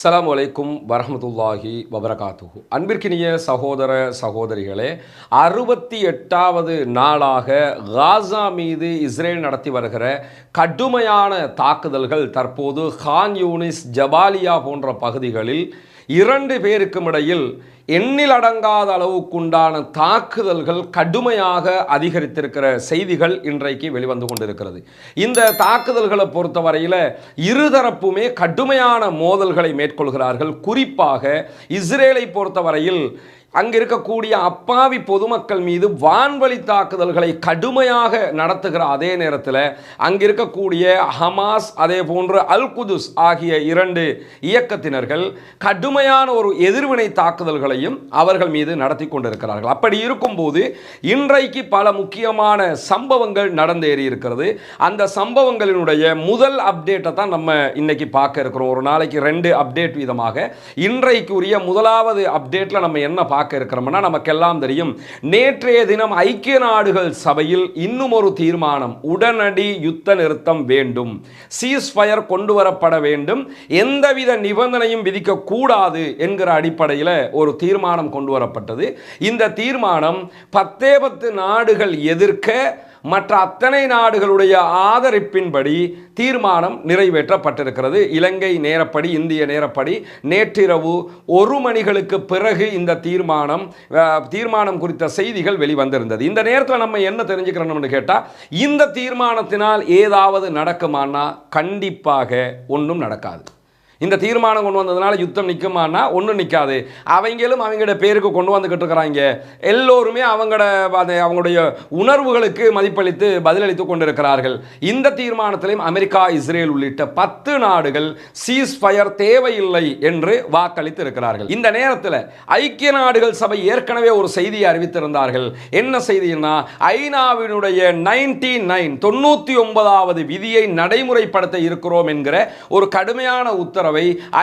அஸ்ஸலாமு வலைக்கும் வரஹ்மத்துல்லாஹி வபரகாத்துஹு. அன்பிற்கினிய சகோதர சகோதரிகளே அறுபத்தி எட்டாவது நாளாக காசா மீது இஸ்ரேல் நடத்தி வருகிற கடுமையான தாக்குதல்கள் தற்போது ஹான் யூனிஸ் ஜபாலியா போன்ற பகுதிகளில் இரண்டு பேருக்கும் இடையில் எண்ணில் அடங்காத அளவுக்குண்டான தாக்குதல்கள் கடுமையாக அதிகரித்திருக்கிற செய்திகள் இன்றைக்கு வெளிவந்து கொண்டிருக்கிறது. இந்த தாக்குதல்களை பொறுத்தவரையில் இருதரப்புமே கடுமையான மோதல்களை மேற்கொள்கிறார்கள். குறிப்பாக இஸ்ரேலை பொறுத்தவரையில் அங்கிருக்கக்கூடிய அப்பாவி பொதுமக்கள் மீது வான்வழி தாக்குதல்களை கடுமையாக நடத்துகிற அதே நேரத்தில் அங்கிருக்கக்கூடிய ஹமாஸ் அதே போன்று அல் குதுஸ் ஆகிய இரண்டு இயக்கத்தினர்கள் கடுமையான ஒரு எதிர்வினை தாக்குதல்களையும் அவர்கள் மீது நடத்தி கொண்டிருக்கிறார்கள். அப்படி இருக்கும்போது இன்றைக்கு பல முக்கியமான சம்பவங்கள் நடந்தேறி இருக்கிறது. அந்த சம்பவங்களினுடைய முதல் அப்டேட்டை தான் நம்ம இன்னைக்கு பார்க்க இருக்கிறோம். ஒரு நாளைக்கு ரெண்டு அப்டேட் விதமாக. இன்றைக்குரிய முதலாவது அப்டேட்டில் நம்ம என்ன பார்க்க இருக்கிறோம்னா நமக்கெல்லாம் தெரியும். நேற்றைய தினம் ஐக்கிய நாடுகள் சபையில் இன்னும் ஒரு தீர்மானம் உடனடி யுத்த நிறுத்தம் வேண்டும். சீஸ் ஃபயர் கொண்டு வரப்பட வேண்டும். எந்தவித நிபந்தனையும் விதிக்கக்கூடாது என்கிற அடிப்படையில் ஒரு தீர்மானம் கொண்டு வரப்பட்டது. இந்த தீர்மானம் பத்தே பத்து நாடுகள் எதிர்க்க மற்ற அத்தனை நாடுகளுடைய ஆதரிப்பின்படி தீர்மானம் நிறைவேற்றப்பட்டிருக்கிறது. இலங்கை நேரப்படி இந்திய நேரப்படி நேற்றிரவு ஒரு மணிகளுக்கு பிறகு இந்த தீர்மானம் தீர்மானம் குறித்த செய்திகள் வெளிவந்திருந்தது. இந்த நேரத்தில் நம்ம என்ன தெரிஞ்சுக்கிறோம்னு கேட்டால் இந்த தீர்மானத்தினால் ஏதாவது நடக்குமானா கண்டிப்பாக ஒன்றும் நடக்காது. இந்த தீர்மானம் கொண்டு வந்ததுனால யுத்தம் நிற்குமானா ஒன்றும் நிற்காது அவங்களும் அவங்களோட பேருக்கு கொண்டு வந்துக்கிட்டு இருக்கிறாங்க. எல்லோருமே அவங்களோட அதை அவங்களுடைய உணர்வுகளுக்கு மதிப்பளித்து பதிலளித்து கொண்டிருக்கிறார்கள். இந்த தீர்மானத்திலையும் அமெரிக்கா இஸ்ரேல் உள்ளிட்ட பத்து நாடுகள் சீஸ் ஃபயர் தேவையில்லை என்று வாக்களித்து இருக்கிறார்கள் இந்த நேரத்தில் ஐக்கிய நாடுகள் சபை ஏற்கனவே ஒரு செய்தியை அறிவித்திருந்தார்கள். என்ன செய்தினா ஐநாவினுடைய நைன்டி நைன் தொண்ணூற்றி ஒன்பதாவது விதியை நடைமுறைப்படுத்த இருக்கிறோம் என்கிற ஒரு கடுமையான உத்தரவு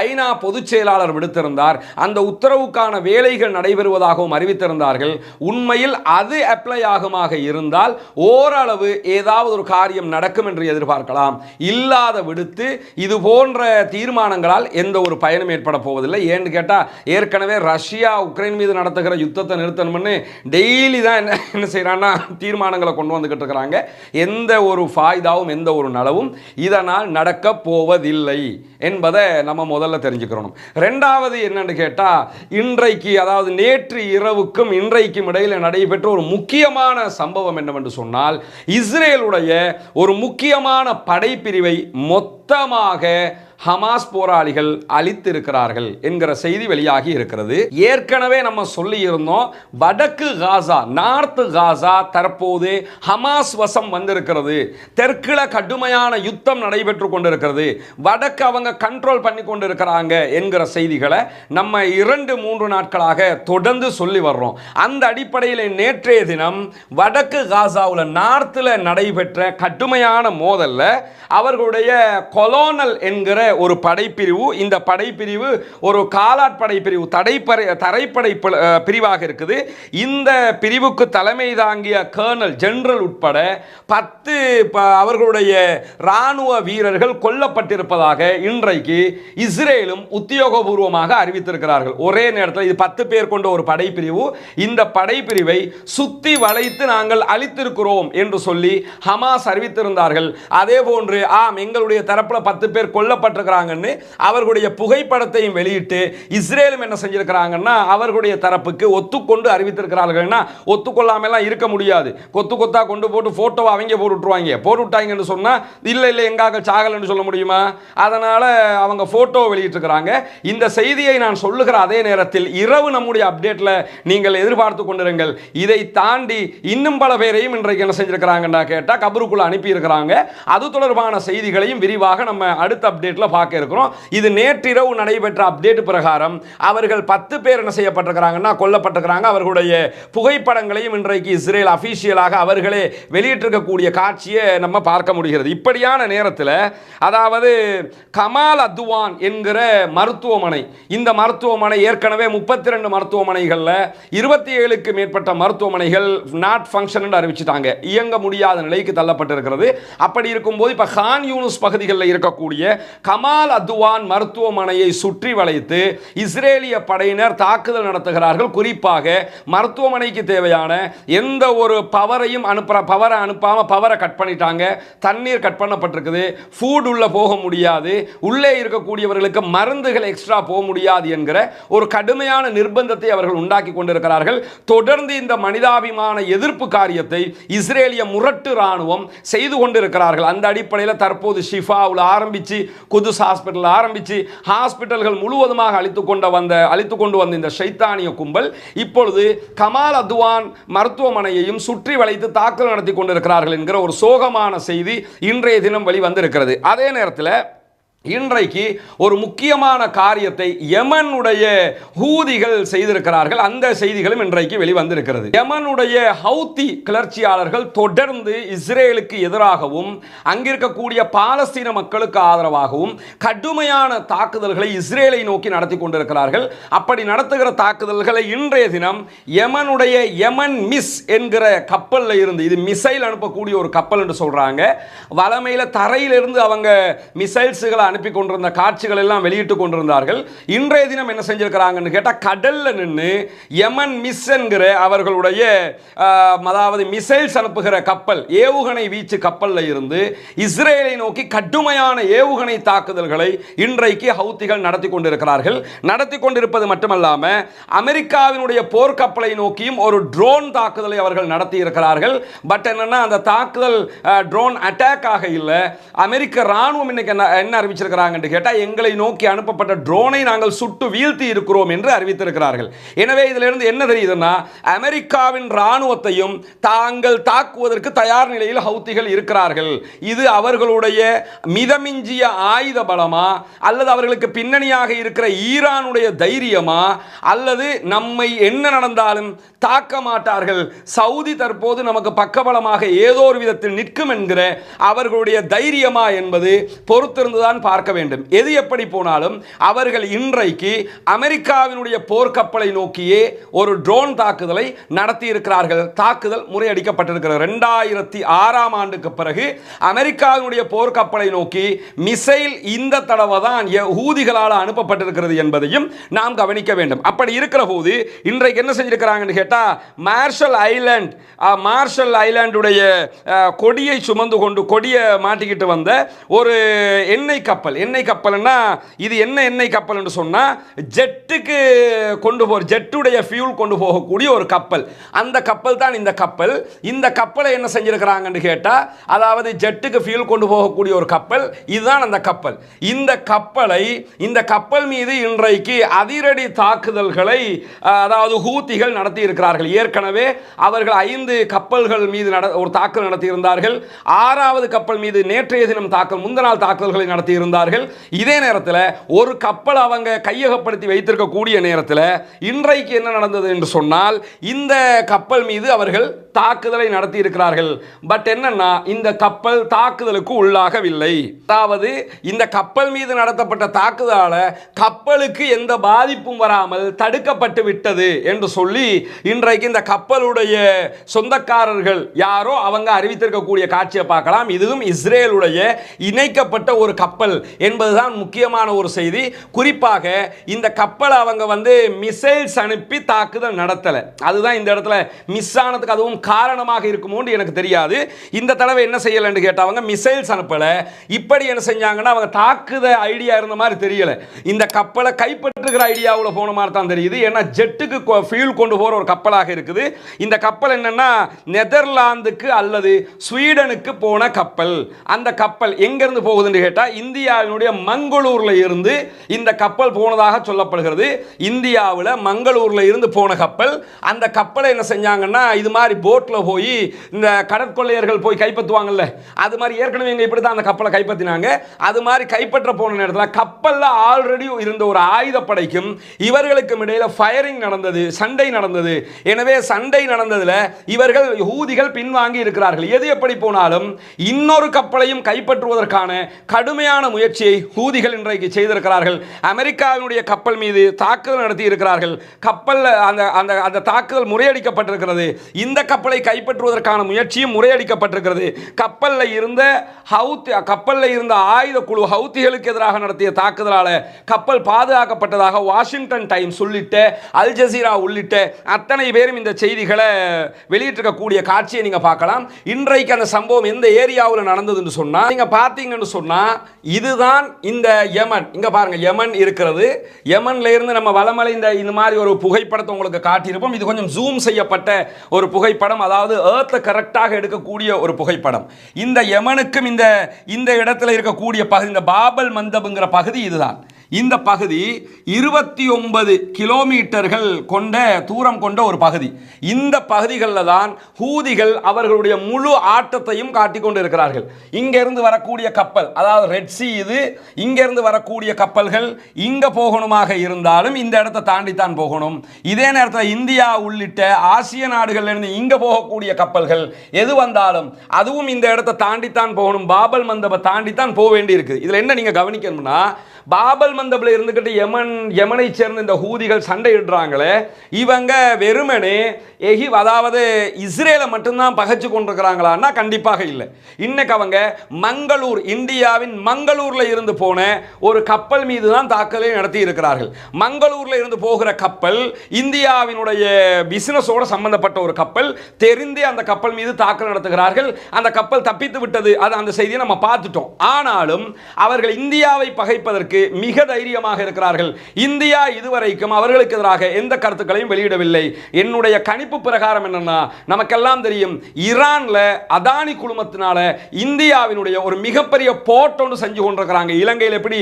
ஐநா பொதுச் செயலாளர் விடுத்திருந்தார். அந்த உத்தரவுக்கான வேலைகள் நடைபெறுவதாகவும் அறிவித்திருந்தார்கள். உண்மையில் அது அப்ளை ஆகுமாக இருந்தால் ஓரளவு ஏதாவது ஒரு காரியம் நடக்கும் என்று எதிர்பார்க்கலாம். இல்லாத விடுத்து இது போன்ற தீர்மானங்களால் எந்த ஒரு பயனும் ஏற்பட போவதில்லை. ஏன்னு கேட்டால் ஏற்கனவே ரஷ்யா உக்ரைன் மீது நடத்துகிற யுத்தத்தை நிறுத்தணும்னு டெய்லி தான் என்ன என்ன செய்கிறான்னா தீர்மானங்களை கொண்டு வந்துக்கிட்டு இருக்கிறாங்க. எந்த ஒரு ஃபாய்தாவும் எந்த ஒரு நலவும் இதனால் நடக்க போவதில்லை. என்பதை நம்ம முதல்ல தெரிஞ்சுக்கிறோம் ரெண்டாவது என்னன்னு கேட்டால் இன்றைக்கு அதாவது நேற்று இரவுக்கும் இன்றைக்கும் இடையில் நடைபெற்ற ஒரு முக்கியமான சம்பவம் என்னவென்று சொன்னால் இஸ்ரேலுடைய ஒரு முக்கியமான படைப்பிரிவை மொத்தமாக ஹமாஸ் போராளிகள் அழித்திருக்கிறார்கள் என்கிற செய்தி வெளியாகி இருக்கிறது. ஏற்கனவே நம்ம சொல்லி இருந்தோம் வடக்கு காசா நார்த்து காசா தற்போது ஹமாஸ் வசம் வந்திருக்கிறது. தெற்குல கடுமையான யுத்தம் நடைபெற்று கொண்டிருக்கிறது. வடக்கு அவங்க கண்ட்ரோல் பண்ணி கொண்டிருக்கிறாங்க என்கிற செய்திகளை நம்ம இரண்டு மூன்று நாட்களாக தொடர்ந்து சொல்லி வர்றோம். அந்த அடிப்படையில் நேற்றைய தினம் வடக்கு காசாவில் நார்த்தில் நடைபெற்ற கடுமையான மோதலில் அவர்களுடைய கொலோனல் என்கிற ஒரு படைப்பிரிவு இந்த படைப்பிரிவு ஒரு காலாட் படைப்பிரிவு தடைப்படை தரைப்படை பிரிவாக இருக்குது. இந்த பிரிவுக்கு தலைமை தாங்கிய கர்னல் ஜெனரல் உட்பட பத்து அவர்களுடைய இராணுவ வீரர்கள் கொல்லப்பட்டிருப்பதாக இன்றைக்கு இஸ்ரேலும் உத்தியோகபூர்வமாக அறிவித்திருக்கிறார்கள். ஒரே நேரத்தில் இது பத்து பேர் கொண்ட ஒரு படைப்பிரிவு. இந்த படைப்பிரிவை சுத்தி வளைத்து நாங்கள் அழித்திருக்கிறோம் என்று சொல்லி ஹமாஸ் அறிவித்திருந்தார்கள். அதே போன்று ஆம் எங்களுடைய தரப்பில் பத்து பேர் கொல்லப்பட்ட கொல்லப்பட்டிருக்கிறாங்கன்னு அவர்களுடைய புகைப்படத்தையும் வெளியிட்டு இஸ்ரேலும் என்ன செஞ்சிருக்கிறாங்கன்னா அவர்களுடைய தரப்புக்கு ஒத்துக்கொண்டு அறிவித்திருக்கிறார்கள்னா ஒத்துக்கொள்ளாமலாம் இருக்க முடியாது. கொத்து கொத்தா கொண்டு போட்டு போட்டோவை அவங்க போட்டு போட்டுவிட்டாங்கன்னு சொன்னால் இல்லை இல்லை எங்காக சாகலன்னு சொல்ல முடியுமா? அதனால் அவங்க போட்டோ வெளியிட்டிருக்கிறாங்க. இந்த செய்தியை நான் சொல்லுகிற அதே நேரத்தில் இரவு நம்முடைய அப்டேட்டில் நீங்கள் எதிர்பார்த்து கொண்டிருங்கள். இதை தாண்டி இன்னும் பல பேரையும் இன்றைக்கு என்ன செஞ்சிருக்கிறாங்கன்னா கேட்டால் கபருக்குள்ளே அனுப்பியிருக்கிறாங்க. அது தொடர்பான செய்திகளையும் விரிவாக நம்ம அடுத்த அப்டேட்டில் அப்டேட்ல பார்க்க இருக்கிறோம். இது நேற்றிரவு நடைபெற்ற அப்டேட் பிரகாரம் அவர்கள் பத்து பேர் என்ன செய்யப்பட்டிருக்கிறாங்கன்னா கொல்லப்பட்டிருக்கிறாங்க. அவர்களுடைய புகைப்படங்களையும் இன்றைக்கு இஸ்ரேல் அஃபீஷியலாக அவர்களே வெளியிட்டிருக்கக்கூடிய காட்சியை நம்ம பார்க்க முடிகிறது. இப்படியான நேரத்தில் அதாவது கமால் அத்வான் என்கிற மருத்துவமனை இந்த மருத்துவமனை ஏற்கனவே முப்பத்தி ரெண்டு மருத்துவமனைகளில் இருபத்தி ஏழுக்கு மேற்பட்ட மருத்துவமனைகள் நாட் ஃபங்க்ஷன் அறிவிச்சிட்டாங்க. இயங்க முடியாத நிலைக்கு தள்ளப்பட்டிருக்கிறது. அப்படி இருக்கும்போது இப்போ ஹான் யூனுஸ் பகுதிகளில் இருக்கக்கூடிய கமால் அதுவான் மருத்துவமனையை சுற்றி வளைத்து இஸ்ரேலிய படையினர் தாக்குதல் நடத்துகிறார்கள். குறிப்பாக மருத்துவமனைக்கு தேவையான எந்த ஒரு பவரையும் அனுப்புற பவரை அனுப்பாமல் பவரை கட் பண்ணிட்டாங்க. தண்ணீர் கட் பண்ணப்பட்டிருக்குது. ஃபுட் உள்ள போக முடியாது. உள்ளே இருக்கக்கூடியவர்களுக்கு மருந்துகள் எக்ஸ்ட்ரா போக முடியாது என்கிற ஒரு கடுமையான நிர்பந்தத்தை அவர்கள் உண்டாக்கி கொண்டிருக்கிறார்கள். தொடர்ந்து இந்த மனிதாபிமான எதிர்ப்பு காரியத்தை இஸ்ரேலிய முரட்டு ராணுவம் செய்து கொண்டிருக்கிறார்கள். அந்த அடிப்படையில் தற்போது ஷிஃபாவில் ஆரம்பித்து குதுஸ் ஹாஸ்பிட்டல் ஆரம்பித்து ஹாஸ்பிட்டல்கள் முழுவதுமாக அழித்து கொண்ட வந்த அழித்து கொண்டு வந்த இந்த ஷைத்தானிய கும்பல் இப்பொழுது கமால் அத்வான் மருத்துவமனையையும் சுற்றி வளைத்து தாக்கல் நடத்தி கொண்டிருக்கிறார்கள் என்கிற ஒரு சோகமான செய்தி இன்றைய தினம் வெளிவந்திருக்கிறது. அதே நேரத்தில் இன்றைக்கு ஒரு முக்கியமான காரியத்தை யமனுடைய ஹூதிகள் செய்திருக்கிறார்கள். அந்த செய்திகளும் இன்றைக்கு வெளிவந்திருக்கிறது. யமனுடைய ஹவுத்தி கிளர்ச்சியாளர்கள் தொடர்ந்து இஸ்ரேலுக்கு எதிராகவும் அங்கிருக்கக்கூடிய பாலஸ்தீன மக்களுக்கு ஆதரவாகவும் கடுமையான தாக்குதல்களை இஸ்ரேலை நோக்கி நடத்தி கொண்டிருக்கிறார்கள். அப்படி நடத்துகிற தாக்குதல்களை இன்றைய தினம் யமனுடைய யமன் மிஸ் என்கிற கப்பலில் இருந்து இது மிசைல் அனுப்பக்கூடிய ஒரு கப்பல் என்று சொல்றாங்க. வளமையில் தரையிலிருந்து அவங்க மிசைல்ஸுகளை அனுப்பி கொண்டிருந்த காட்சிகள் எல்லாம் வெளியிட்டு கொண்டிருந்தார்கள். இன்றைய தினம் என்ன செஞ்சிருக்கிறாங்கன்னு கேட்டால் கடலில் நின்று யமன் மிஸ் என்கிற அவர்களுடைய அதாவது மிசைல்ஸ் அனுப்புகிற கப்பல் ஏவுகணை வீச்சு கப்பலில் இருந்து இஸ்ரேலை நோக்கி கடுமையான ஏவுகணை தாக்குதல்களை இன்றைக்கு ஹவுத்திகள் நடத்தி கொண்டிருக்கிறார்கள். நடத்தி கொண்டிருப்பது மட்டுமல்லாமல் அமெரிக்காவினுடைய போர்க்கப்பலை நோக்கியும் ஒரு ட்ரோன் தாக்குதலை அவர்கள் நடத்தி இருக்கிறார்கள் பட் என்னன்னா அந்த தாக்குதல் ட்ரோன் அட்டாக் ஆக இல்லை. அமெரிக்க ராணுவம் இன்னைக்கு என்ன என்ன அறிவிச்சிருக்கிறாங்கன்னு கேட்டால் எங்களை நோக்கி அனுப்பப்பட்ட ட்ரோனை நாங்கள் சுட்டு வீழ்த்தி இருக்கிறோம் என்று அறிவித்திருக்கிறார்கள். எனவே இதிலிருந்து என்ன தெரியுதுன்னா அமெரிக்காவின் இராணுவத்தையும் தாங்கள் தாக்குவதற்கு தயார் நிலையில் ஹவுத்திகள் இருக்கிறார்கள். இது அவர்களுடைய மிதமிஞ்சிய ஆயுத பலமா அல்லது அவர்களுக்கு பின்னணியாக இருக்கிற ஈரானுடைய தைரியமா அல்லது நம்மை என்ன நடந்தாலும் தாக்க மாட்டார்கள். சவுதி தற்போது நமக்கு பக்கபலமாக ஏதோ ஒரு விதத்தில் நிற்கும் என்கிற அவர்களுடைய தைரியமா என்பது பொறுத்திருந்துதான் பார்க்க வேண்டும். எது எப்படி போனாலும் அவர்கள் இன்றைக்கு அமெரிக்காவினுடைய போர்க்கப்பலை நோக்கியே ஒரு ட்ரோன் தாக்குதலை நடத்தி இருக்கிறார்கள் தாக்குதல் முறையடிக்கப்பட்டிருக்கிறது. ரெண்டாயிரத்தி ஆறாம் ஆண்டுக்கு பிறகு அமெரிக்காவினுடைய போர்க்கப்பலை நோக்கி மிசைல் இந்த தடவை தான் ஊதிகளால் அனுப்பப்பட்டிருக்கிறது என்பதையும் நாம் கவனிக்க வேண்டும். அப்படி இருக்கிற போது இன்றைக்கு என்ன செஞ்சிருக்கிறாங்கன்னு கேட்டால் மார்ஷல் ஐலாண்ட் மார்ஷல் ஐலாண்டுடைய கொடியை சுமந்து கொண்டு கொடியை மாட்டிக்கிட்டு வந்த ஒரு எண்ணெய் கப்பல் எண்ணெய் கப்பல்னா இது என்ன எண்ணெய் கப்பல் சொன்னால் ஜெட்டுக்கு கொண்டு போகிற ஜெட்டுடைய ஃபியூல் கொண்டு போகக்கூடிய ஒரு கப்பல். அந்த கப்பல் தான் இந்த கப்பல். இந்த கப்பலை என்ன செஞ்சுருக்கிறாங்கன்னு கேட்டால் அதாவது ஜெட்டுக்கு ஃபியூல் கொண்டு போகக்கூடிய ஒரு கப்பல் இதுதான் அந்த கப்பல். இந்த கப்பலை இந்த கப்பல் மீது இன்றைக்கு அதிரடி தாக்குதல்களை அதாவது ஹூத்திகள் நடத்தி இருக்கிறார்கள் ஏற்கனவே அவர்கள் ஐந்து கப்பல்கள் மீது நட ஒரு தாக்குதல் நடத்தியிருந்தார்கள். ஆறாவது கப்பல் மீது நேற்றைய தினம் தாக்கல் முந்தநாள் தாக்குதல்களை நடத்தியிருந்தார்கள். இருந்தார்கள் இதே நேரத்தில் ஒரு கப்பல் அவங்க கையகப்படுத்தி வைத்திருக்கக்கூடிய நேரத்தில் இன்றைக்கு என்ன நடந்தது என்று சொன்னால் இந்த கப்பல் மீது அவர்கள் தாக்குதலை நடத்தி இருக்கிறார்கள் பட் என்னன்னா இந்த கப்பல் தாக்குதலுக்கு உள்ளாகவில்லை. அதாவது இந்த கப்பல் மீது நடத்தப்பட்ட தாக்குதலால கப்பலுக்கு எந்த பாதிப்பும் வராமல் தடுக்கப்பட்டு விட்டது என்று சொல்லி இன்றைக்கு இந்த கப்பலுடைய சொந்தக்காரர்கள் யாரோ அவங்க அறிவித்திருக்கக்கூடிய காட்சியை பார்க்கலாம். இதுவும் இஸ்ரேலுடைய இணைக்கப்பட்ட ஒரு கப்பல். என்பதுதான் முக்கியமான ஒரு செய்தி. குறிப்பாக இந்த கப்பலை அவங்க வந்து மிசைல்ஸ் அனுப்பி தாக்குதல் நடத்தலை. அதுதான் இந்த இடத்துல மிஸ் ஆனதுக்கு அதுவும் காரணமாக இருக்குமோன்னு எனக்கு தெரியாது. இந்த தடவை என்ன செய்யலைன்னு கேட்டவங்க மிசைல்ஸ் அனுப்பலை. இப்படி என்ன செஞ்சாங்கன்னா அவங்க தாக்குத ஐடியா இருந்த மாதிரி தெரியல. இந்த கப்பலை கைப்பற்றுகிற ஐடியாவில் போன மாதிரி தான் தெரியுது. ஏன்னா ஜெட்டுக்கு ஃபியூல் கொண்டு போகிற ஒரு கப்பலாக இருக்குது. இந்த கப்பல் என்னன்னா நெதர்லாந்துக்கு அல்லது ஸ்வீடனுக்கு போன கப்பல். அந்த கப்பல் எங்கேருந்து போகுதுன்னு கேட்டால் இந்திய இந்தியாவினுடைய மங்களூரில் இருந்து இந்த கப்பல் போனதாக சொல்லப்படுகிறது. இந்தியாவில் மங்களூரில் இருந்து போன கப்பல். அந்த கப்பலை என்ன செஞ்சாங்கன்னா இது மாதிரி போட்டில் போய் இந்த கடற்கொள்ளையர்கள் போய் கைப்பற்றுவாங்கல்ல அது மாதிரி ஏற்கனவே இங்கே இப்படி தான் அந்த கப்பலை கைப்பற்றினாங்க. அது மாதிரி கைப்பற்ற போன நேரத்தில் கப்பலில் ஆல்ரெடி இருந்த ஒரு ஆயுதப்படைக்கும் இவர்களுக்கும் இடையில் ஃபயரிங் நடந்தது சண்டை நடந்தது. எனவே சண்டை நடந்ததில் இவர்கள் ஊதிகள் பின்வாங்கி இருக்கிறார்கள். எது எப்படி போனாலும் இன்னொரு கப்பலையும் கைப்பற்றுவதற்கான கடுமையான முயற்சியை ஹூதிகள் இன்றைக்கு செய்திருக்கிறார்கள். அமெரிக்காவினுடைய கப்பல் மீது தாக்குதல் நடத்தி இருக்கிறார்கள் கப்பல் அந்த அந்த அந்த தாக்குதல் முறையடிக்கப்பட்டிருக்கிறது. இந்த கப்பலை கைப்பற்றுவதற்கான முயற்சியும் முறையடிக்கப்பட்டிருக்கிறது. கப்பலில் இருந்த ஹவுத் கப்பலில் இருந்த ஆயுத குழு ஹவுத்திகளுக்கு எதிராக நடத்திய தாக்குதலால் கப்பல் பாதுகாக்கப்பட்டதாக வாஷிங்டன் டைம்ஸ் உள்ளிட்ட அல் ஜசீரா உள்ளிட்ட அத்தனை பேரும் இந்த செய்திகளை வெளியிட்டிருக்கக்கூடிய காட்சியை நீங்கள் பார்க்கலாம். இன்றைக்கு அந்த சம்பவம் எந்த ஏரியாவில் நடந்ததுன்னு சொன்னால் நீங்கள் பார்த்தீங்கன்னு சொன்னால் இதுதான் இந்த யமன். இங்கே பாருங்கள் யமன் இருக்கிறது. யமன்ல இருந்து நம்ம வளமலை இந்த இந்த மாதிரி ஒரு புகைப்படத்தை உங்களுக்கு காட்டியிருப்போம். இது கொஞ்சம் ஜூம் செய்யப்பட்ட ஒரு புகைப்படம். அதாவது ஏர்த்தை கரெக்டாக எடுக்கக்கூடிய ஒரு புகைப்படம். இந்த யமனுக்கும் இந்த இந்த இடத்துல இருக்கக்கூடிய பகுதி இந்த பாபல் மந்தபுங்கிற பகுதி இதுதான். இந்த பகுதி இருபத்தி ஒன்பது கிலோமீட்டர்கள் கொண்ட தூரம் கொண்ட ஒரு பகுதி. இந்த பகுதிகளில் தான் ஹூதிகள் அவர்களுடைய முழு ஆட்டத்தையும் காட்டிக் கொண்டு இருக்கிறார்கள் இங்கிருந்து வரக்கூடிய கப்பல் அதாவது ரெட் சி இது இங்கிருந்து வரக்கூடிய கப்பல்கள் இங்கே போகணுமாக இருந்தாலும் இந்த இடத்தை தாண்டி தான் போகணும். இதே நேரத்தில் இந்தியா உள்ளிட்ட ஆசிய நாடுகள்ல இருந்து போகக்கூடிய கப்பல்கள் எது வந்தாலும் அதுவும் இந்த இடத்தை தாண்டித்தான் போகணும். பாபல் மந்தபை தாண்டித்தான் போக வேண்டி இருக்குது இதில் என்ன நீங்கள் கவனிக்கணும்னா பாபல் மந்தபில் இருந்துக்கிட்டு யமன் யமனை சேர்ந்த இந்த ஹூதிகள் சண்டையிடுறாங்களே இவங்க வெறுமனே எகி அதாவது இஸ்ரேலை மட்டும்தான் பகைச்சு கொண்டிருக்கிறாங்களான்னா கண்டிப்பாக இல்லை. இன்னைக்கு அவங்க மங்களூர் இந்தியாவின் மங்களூரில் இருந்து போன ஒரு கப்பல் மீது தான் தாக்கலை நடத்தி இருக்கிறார்கள் மங்களூரில் இருந்து போகிற கப்பல் இந்தியாவினுடைய பிசினஸோட சம்பந்தப்பட்ட ஒரு கப்பல் தெரிந்தே அந்த கப்பல் மீது தாக்கல் நடத்துகிறார்கள். அந்த கப்பல் தப்பித்து விட்டது அது அந்த செய்தியை நம்ம பார்த்துட்டோம். ஆனாலும் அவர்கள் இந்தியாவை பகைப்பதற்கு மிக தைரியமாக இருக்கிறார்கள். இந்தியா இதுவரைக்கும் அவர்களுக்கு எதிராக எந்த கருத்துக்களையும் வெளியிடவில்லை. என்னுடைய கணிப்பு பிரகாரம் என்னன்னா நமக்கெல்லாம் தெரியும் ஈரான்ல அதானி குழுமத்தினால இந்தியாவினுடைய ஒரு மிகப்பெரிய போட்டோன்னு செஞ்சு கொண்டிருக்கிறாங்க. இலங்கையில் எப்படி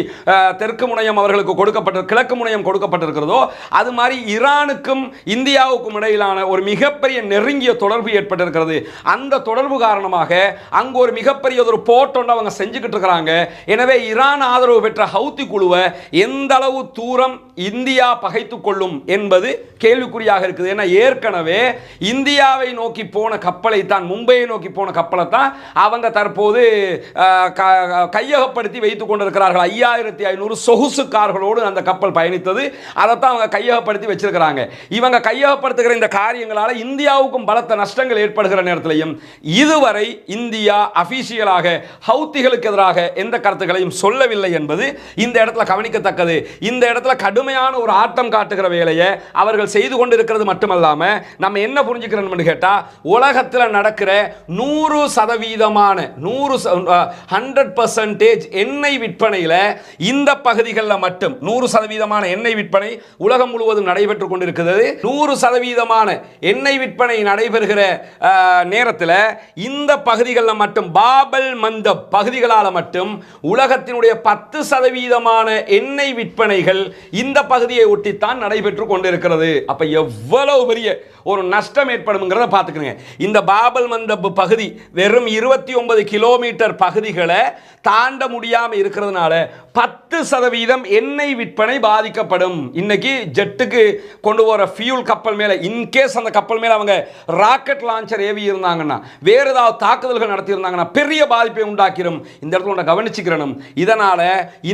தெற்கு முனையம் அவர்களுக்கு கொடுக்கப்பட்ட கிழக்கு முனையம் கொடுக்கப்பட்டிருக்கிறதோ அது மாதிரி ஈரானுக்கும் இந்தியாவுக்கும் இடையிலான ஒரு மிகப்பெரிய நெருங்கிய தொடர்பு ஏற்பட்டிருக்கிறது. அந்த தொடர்பு காரணமாக அங்கு ஒரு மிகப்பெரிய ஒரு போட்டோன்னு அவங்க செஞ்சுக்கிட்டு இருக்கிறாங்க. எனவே ஈரான் ஆதரவு பெற்ற ஹவுத்தி குழுவை எந்த அளவு தூரம் இந்தியா பகைத்து கொள்ளும் என்பது கேள்விக்குறியாக இருக்குது. ஏன்னா ஏற்கனவே இந்தியாவை நோக்கி போன கப்பலை தான் மும்பையை நோக்கி போன கப்பலை தான் அவங்க தற்போது கையகப்படுத்தி வைத்து கொண்டிருக்கிறார்கள். ஐயாயிரத்தி ஐநூறு சொகுசு கார்களோடு அந்த கப்பல் பயணித்தது. அதைத்தான் அவங்க கையகப்படுத்தி வச்சிருக்கிறாங்க. இவங்க கையகப்படுத்துகிற இந்த காரியங்களால் இந்தியாவுக்கும் பலத்த நஷ்டங்கள் ஏற்படுகிற நேரத்திலையும் இதுவரை இந்தியா அபிஷியலாக ஹவுத்திகளுக்கு எதிராக எந்த கருத்துக்களையும் சொல்லவில்லை என்பது இந்த இடத்துல கவனிக்கத்தக்கது. இந்த இடத்துல கடுமையான ஒரு ஆட்டம் காட்டுகிற வேலையை அவர்கள் செய்து கொண்டிருக்கிறது மட்டுமல்லாம நம்ம என்ன புரிஞ்சுக்கிறோம்னு கேட்டால் உலகத்தில் நடக்கிற நூறு சதவீதமான நூறு ஹண்ட்ரட் பர்சன்டேஜ் எண்ணெய் விற்பனையில் இந்த பகுதிகளில் மட்டும் நூறு சதவீதமான எண்ணெய் விற்பனை உலகம் முழுவதும் நடைபெற்று கொண்டிருக்கிறது. நூறு சதவீதமான எண்ணெய் விற்பனை நடைபெறுகிற நேரத்தில் இந்த பகுதிகளில் மட்டும் பாபல் மந்தப் பகுதிகளால் மட்டும் உலகத்தினுடைய பத்து சதவீதம் விதமான எண்ணெய் விற்பனைகள் இந்த பகுதியை ஒட்டித்தான் நடைபெற்று கொண்டிருக்கிறது. அப்போ எவ்வளவு பெரிய ஒரு நஷ்டம் ஏற்படும்ங்கிறத பார்த்துக்கணுங்க. இந்த பாபல் மந்தப் பகுதி வெறும் இருபத்தி ஒன்பது கிலோமீட்டர் பகுதிகளை தாண்ட முடியாமல் இருக்கிறதுனால பத்து சதவீதம் எண்ணெய் விற்பனை பாதிக்கப்படும். இன்னைக்கு ஜெட்டுக்கு கொண்டு போகிற ஃபியூல் கப்பல் மேலே இன்கேஸ் அந்த கப்பல் மேலே அவங்க ராக்கெட் லான்ச்சர் ஏவி இருந்தாங்கன்னா வேறு ஏதாவது தாக்குதல்கள் நடத்தியிருந்தாங்கன்னா பெரிய பாதிப்பை உண்டாக்கிடும் இந்த இடத்துல ஒன்றை கவனிச்சுக்கிறணும்.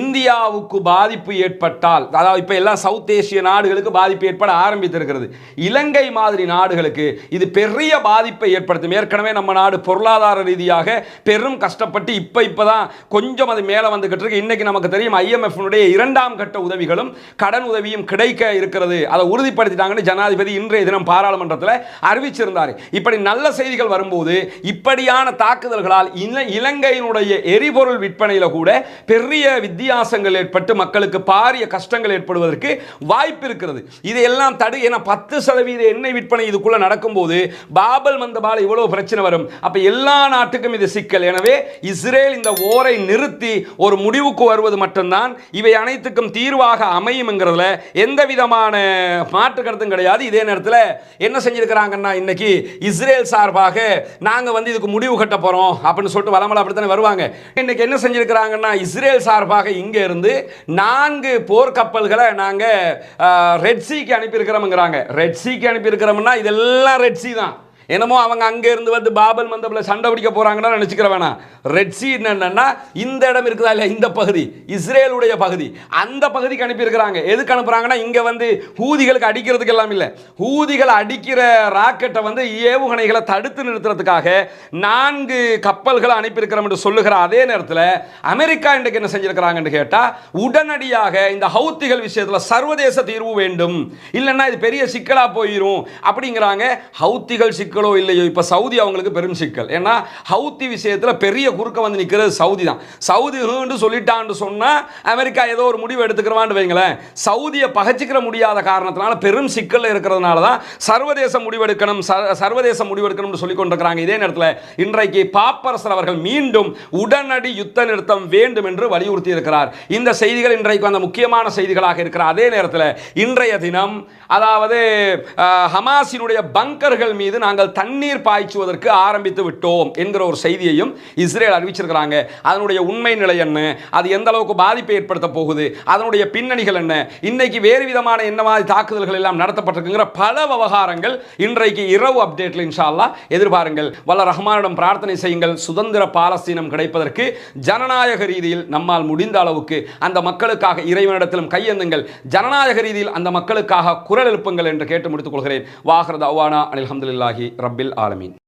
இந்தியா இந்தியாவுக்கு பாதிப்பு ஏற்பட்டால் அதாவது இப்போ எல்லாம் சவுத் ஏசிய நாடுகளுக்கு பாதிப்பு ஏற்பட ஆரம்பித்திருக்கிறது. இலங்கை மாதிரி நாடுகளுக்கு இது பெரிய பாதிப்பை ஏற்படுத்தும். ஏற்கனவே நம்ம நாடு பொருளாதார ரீதியாக பெரும் கஷ்டப்பட்டு இப்போ இப்போ தான் கொஞ்சம் அது மேலே வந்துக்கிட்டு இருக்கு. இன்றைக்கி நமக்கு தெரியும் ஐஎம்எஃப்னுடைய இரண்டாம் கட்ட உதவிகளும் கடன் உதவியும் கிடைக்க இருக்கிறது. அதை உறுதிப்படுத்திட்டாங்கன்னு ஜனாதிபதி இன்றைய தினம் பாராளுமன்றத்தில் அறிவிச்சிருந்தார். இப்படி நல்ல செய்திகள் வரும்போது இப்படியான தாக்குதல்களால் இலங்கையினுடைய எரிபொருள் விற்பனையில் கூட பெரிய வித்தியாசங்கள் ஏற்பட்டு மக்களுக்கு பாரிய கஷ்டங்கள் ஏற்படுவதற்கு வாய்ப்பு இருக்கிறது. இதையெல்லாம் தடு ஏன்னா பத்து சதவீத எண்ணெய் விற்பனை இதுக்குள்ளே நடக்கும்போது பாபல் மந்தபால் இவ்வளோ பிரச்சனை வரும். அப்போ எல்லா நாட்டுக்கும் இது சிக்கல். எனவே இஸ்ரேல் இந்த ஓரை நிறுத்தி ஒரு முடிவுக்கு வருவது மட்டும்தான். இவை அனைத்துக்கும் தீர்வாக அமையும்ங்கிறதுல எந்த விதமான மாற்று கருத்தும் கிடையாது. இதே நேரத்தில் என்ன செஞ்சிருக்கிறாங்கன்னா இன்னைக்கு இஸ்ரேல் சார்பாக நாங்கள் வந்து இதுக்கு முடிவு கட்ட போகிறோம் அப்படின்னு சொல்லிட்டு வளமல அப்படித்தானே வருவாங்க. இன்னைக்கு என்ன செஞ்சிருக்கிறாங்கன்னா இஸ்ரேல் சார்பாக இங்கே இருந்து நான்கு போர்க்கப்பல்களை நாங்க ரெட் சீக்கு அனுப்பியிருக்கிறோம்ங்கிறாங்க. ரெட் சீக்கு அனுப்பியிருக்கிறோம்னா இதெல்லாம் ரெட் சி தான். என்னமோ அவங்க அங்கேருந்து வந்து பாபல் மந்தபில் சண்டை பிடிக்க போகிறாங்கன்னா நினச்சிக்கிற வேணாம். ரெட் சீ என்னென்னா இந்த இடம் இருக்குதா இல்லை இந்த பகுதி. இஸ்ரேலுடைய பகுதி. அந்த பகுதிக்கு அனுப்பியிருக்கிறாங்க. எதுக்கு அனுப்புகிறாங்கன்னா இங்கே வந்து ஹூதிகளுக்கு அடிக்கிறதுக்கு எல்லாம் இல்லை. ஹூதிகள் அடிக்கிற ராக்கெட்டை வந்து ஏவுகணைகளை தடுத்து நிறுத்துறதுக்காக நான்கு கப்பல்களை அனுப்பியிருக்கிறோம் என்று சொல்லுகிற அதே நேரத்தில் அமெரிக்கா இன்றைக்கு என்ன செஞ்சிருக்கிறாங்கன்னு கேட்டால் உடனடியாக இந்த ஹவுத்திகள் விஷயத்தில் சர்வதேச தீர்வு வேண்டும். இல்லைன்னா இது பெரிய சிக்கலாக போயிடும் அப்படிங்கிறாங்க. ஹவுத்திகள் சிக்கல் இல்லையோ இப்போ சவுதி அவங்களுக்கு பெரும் சிக்கல். ஏன்னா ஹவுத்தி விஷயத்தில் பெரிய குறுக்க வந்து நிற்கிறது சவுதி தான். சவுதி ஹூன்னு சொல்லிட்டான்னு சொன்னால் அமெரிக்கா ஏதோ ஒரு முடிவு எடுத்துக்கிறவான்னு வைங்களேன். சவுதியை பகச்சிக்கிற முடியாத காரணத்தினால பெரும் சிக்கலில் இருக்கிறதுனால தான் சர்வதேச முடிவெடுக்கணும் சர்வதேச முடிவெடுக்கணும்னு சொல்லி கொண்டிருக்கிறாங்க. இதே நேரத்தில் இன்றைக்கு பாப்பரசர் அவர்கள் மீண்டும் உடனடி யுத்த நிறுத்தம் வேண்டும் என்று வலியுறுத்தி இருக்கிறார். இந்த செய்திகள் இன்றைக்கு அந்த முக்கியமான செய்திகளாக இருக்கிற அதே நேரத்தில் இன்றைய தினம் அதாவது அஹ், ஹமாஸினுடைய பங்கர்கள் மீது நாங்கள் தண்ணீர் பாய்ச்சுவதற்கு ஆரம்பித்து விட்டோம் என்கிற ஒரு செய்தியையும் இஸ்ரேல் அறிவிச்சிருக்கிறாங்க. அதனுடைய உண்மை நிலை என்ன? அது எந்த அளவுக்கு பாதிப்பை ஏற்படுத்த போகுது? அதனுடைய பின்னணிகள் என்ன? இன்னைக்கு வேறு விதமான என்ன மாதிரி தாக்குதல்கள் எல்லாம் நடத்தப்பட்டிருக்குங்கிற பல விவகாரங்கள் இன்றைக்கு இரவு அப்டேட்ல இன்ஷால்லா எதிர்பாருங்கள். வல்ல ரஹ்மானிடம் பிரார்த்தனை செய்யுங்கள். சுதந்திர பாலஸ்தீனம் கிடைப்பதற்கு ஜனநாயக ரீதியில் நம்மால் முடிந்த அளவுக்கு அந்த மக்களுக்காக இறைவனிடத்திலும் கையெந்துங்கள். ஜனநாயக ரீதியில் அந்த மக்களுக்காக குரல் எழுப்புங்கள் என்று கேட்டு முடித்துக் கொள்கிறேன். வாகரத் அவானா அனில் அஹமதுல்லாஹி رب العالمين.